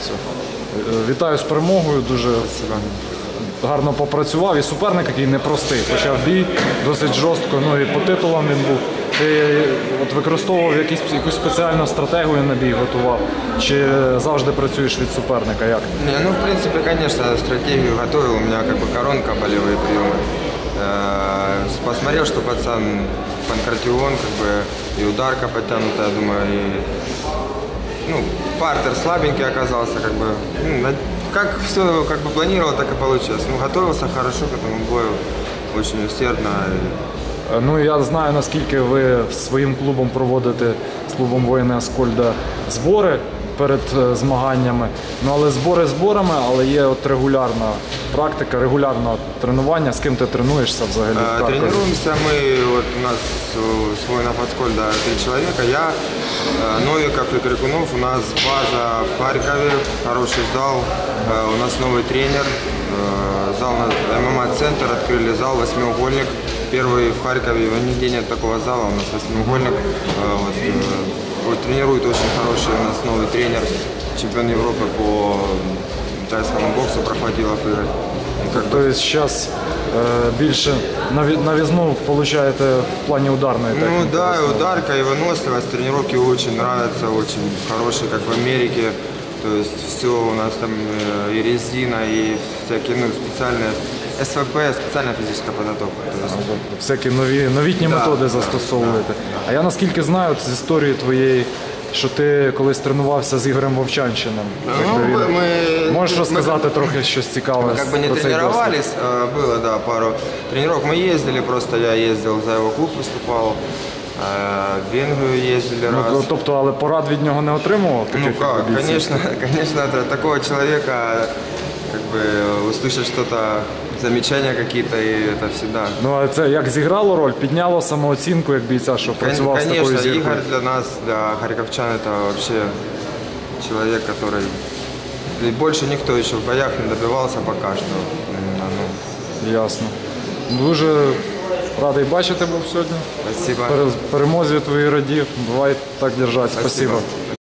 Все. Е, Вітаю з перемогою. Дуже гарно попрацював. І суперник, який непростий. Почав бій досить жорстко. Ну і по титулам він був. Ти от використовував якісь, якусь спеціальну стратегію на бій готував? Чи завжди працюєш від суперника? Як? Не, ну, в принципе, конечно, стратегию готовил. У меня как бы коронка, болевые приемы. Э, Посмотрел, что пацан панкратион, как бы и ударка потянутая, думаю, и ну, партер слабенький оказался, как бы, ну, на- как все как бы планировал, так и получилось. Ну, готовился хорошо к этому бою, очень усердно. и- Е, Ну я знаю наскільки ви своїм клубом проводите з клубом воїни Аскольда збори перед е, змаганнями. Ну але збори зборами, але є от регулярна практика, регулярне тренування. З ким ти тренуєшся взагалі? в А, Харкові? Тренируемся мы, вот у нас э, с воинов Аскольда три человека, я, э, Новиков и Крикунов, у нас база в Харькове, хороший зал, э, у нас новый тренер, э, зал на ММА-центр, открыли зал, восьмиугольник, первый в Харькове, нигде нет такого зала, у нас восьмиугольник, Э, вот, э, вот тренирует очень хороший у нас новый тренер, чемпион Европы по тайскому боксу Проходилов Игорь. Ну, как бы Тобто зараз більше наві- навізну получаєте в плані ударної техніки? Ну да, в и основному? ударка, и выносливость, тренировки очень нравятся, очень хорошие, как в Америке. То есть все у нас там э, и резина, и всякие ну, специальные СВП, специальная физическая подготовка. То есть, Всякі нові новітні Да, методи да, застосовуєте. А я наскільки знаю от з історії твоєї, що ти колись тренувався з Ігорем Вовчанчином. Ну, Якби він- мы- Можеш мы- розказати трохи щось цікаве мы как бы не про цей досвід? тренировались, а, было, да, пару тренировок. Мы ездили, просто я ездил за его клуб, выступал. а, В Венгрию ездили Ну, раз. тобто, але порад від нього не отримував? Ну таких как, бійців? конечно, конечно, это такого человека, как бы услышать что-то, замечания какие-то, и это всегда. Ну а це як зіграло роль? Підняло самооцінку як бійця, що працював з такою Конечно, зіркою? Игорь для нас, для харьковчан, это вообще человек, который и больше никто еще в боях не добивался пока что. Именно, ну, Ясно. Дуже радий бачити був сьогодні. спасибо. Пере- Перемозі твоїй раді. Бувай так держать. Спасибо. Спасибо.